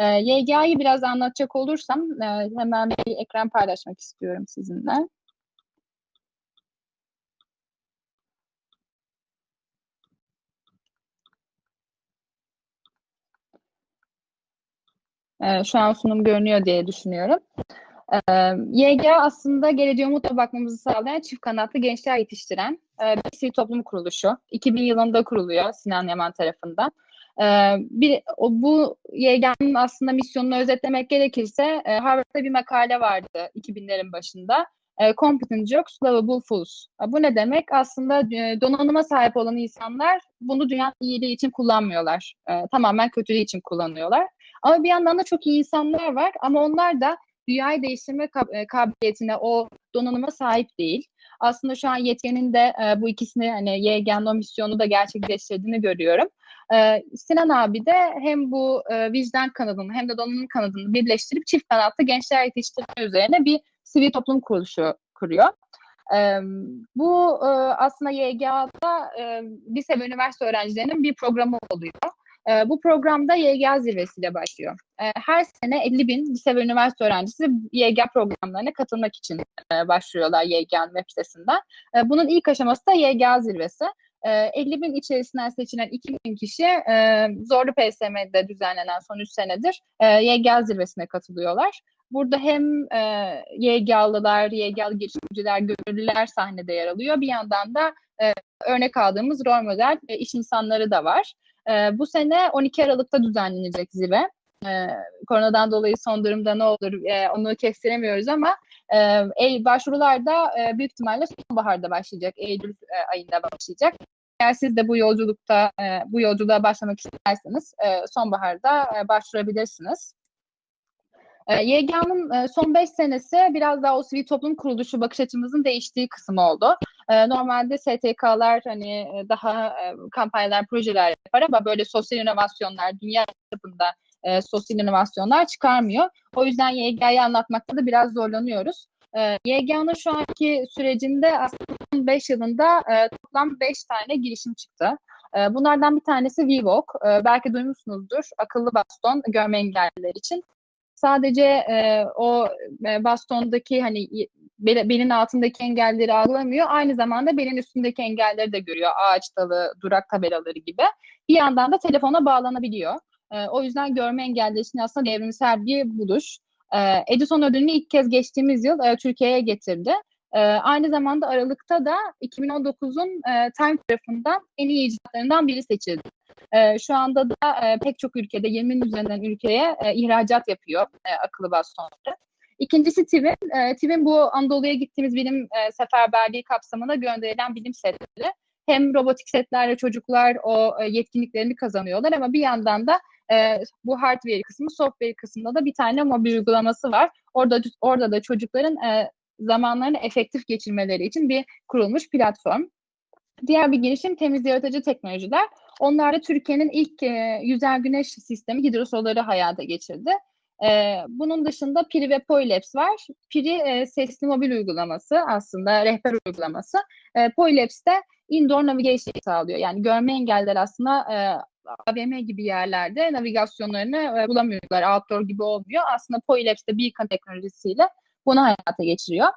E, YGA'yı biraz anlatacak olursam e, hemen bir ekran paylaşmak istiyorum sizinle. E, şu an sunum görünüyor diye düşünüyorum. E, YGA aslında geleceğe umutla bakmamızı sağlayan çift kanatlı gençler yetiştiren e, bir sivil toplum kuruluşu. 2000 yılında kuruluyor Sinan Yaman tarafından. Ee, bir, bu YGA'nın aslında misyonunu özetlemek gerekirse e, Harvard'da bir makale vardı 2000'lerin başında. E, Competent Jokes, Lovable Fools. E, bu ne demek? Aslında e, donanıma sahip olan insanlar bunu dünyanın iyiliği için kullanmıyorlar. E, tamamen kötülüğü için kullanıyorlar. Ama bir yandan da çok iyi insanlar var ama onlar da dünyayı değiştirme kab- kabiliyetine, o donanıma sahip değil. Aslında şu an yetkenin de e, bu ikisini hani YGA'nın o misyonu da gerçekleştirdiğini görüyorum. E, Sinan abi de hem bu e, vicdan kanadını hem de donanım kanadını birleştirip çift kanatlı gençler yetiştirme üzerine bir sivil toplum kuruluşu kuruyor. E, bu e, aslında YGA'da e, lise ve üniversite öğrencilerinin bir programı oluyor. E, bu programda YGA zirvesiyle başlıyor. Her sene 50 bin lise ve üniversite öğrencisi YGA programlarına katılmak için e, başvuruyorlar YGA'nın web sitesinden. Bunun ilk aşaması da YGA zirvesi. 50 bin içerisinden seçilen 2 bin kişi e, zorlu PSM'de düzenlenen son 3 senedir e, YGA zirvesine katılıyorlar. Burada hem e, YGA'lılar, YGA'lı girişimciler, gönüllüler sahnede yer alıyor. Bir yandan da e, örnek aldığımız rol model e, iş insanları da var. E, bu sene 12 Aralık'ta düzenlenecek zirve. E, koronadan dolayı son durumda ne olur e, onu kestiremiyoruz ama e, başvurular da e, büyük ihtimalle sonbaharda başlayacak. Eylül e, ayında başlayacak. Eğer siz de bu yolculukta e, bu yolculuğa başlamak isterseniz e, sonbaharda e, başvurabilirsiniz. E, YGA'nın e, son 5 senesi biraz daha o sivil toplum kuruluşu bakış açımızın değiştiği kısım oldu. E, normalde STK'lar hani e, daha e, kampanyalar, projeler yapar ama böyle sosyal inovasyonlar, dünya çapında e, sosyal inovasyonlar çıkarmıyor. O yüzden YGA'yı anlatmakta da biraz zorlanıyoruz. E, YGA'nın şu anki sürecinde aslında 5 yılında e, toplam 5 tane girişim çıktı. E, bunlardan bir tanesi ViVok. E, belki duymuşsunuzdur. Akıllı baston görme engelliler için. Sadece e, o e, bastondaki hani belin altındaki engelleri algılamıyor. Aynı zamanda belin üstündeki engelleri de görüyor. Ağaç dalı, durak tabelaları gibi. Bir yandan da telefona bağlanabiliyor. E, o yüzden görme engelleri için aslında devrimsel bir buluş. E, Edison ödülünü ilk kez geçtiğimiz yıl e, Türkiye'ye getirdi. E, aynı zamanda Aralık'ta da 2019'un e, Time tarafından en iyi icatlarından biri seçildi. Şu anda da e, pek çok ülkede 20'nin üzerinden ülkeye ihracat yapıyor akıllı bastonları. İkincisi TİV'in. E, TİV'in bu Anadolu'ya gittiğimiz bilim e, seferberliği kapsamında gönderilen bilim setleri. Hem robotik setlerle çocuklar o yetkinliklerini kazanıyorlar ama bir yandan da e, bu hardware kısmı, software kısmında da bir tane mobil uygulaması var. Orada orada da çocukların e, zamanlarını efektif geçirmeleri için bir kurulmuş platform. Diğer bir girişim temiz yaratıcı teknolojiler. Onlar da Türkiye'nin ilk e, yüzer güneş sistemi hidrosoları hayata geçirdi. E, bunun dışında Piri ve Poylabs var. Piri e, sesli mobil uygulaması aslında rehber uygulaması. E, Poylabs de indoor navigation sağlıyor. Yani görme engeller aslında e, AVM gibi yerlerde navigasyonlarını e, bulamıyorlar. Outdoor gibi olmuyor. Aslında Poylabs de Beacon teknolojisiyle bunu hayata geçiriyor.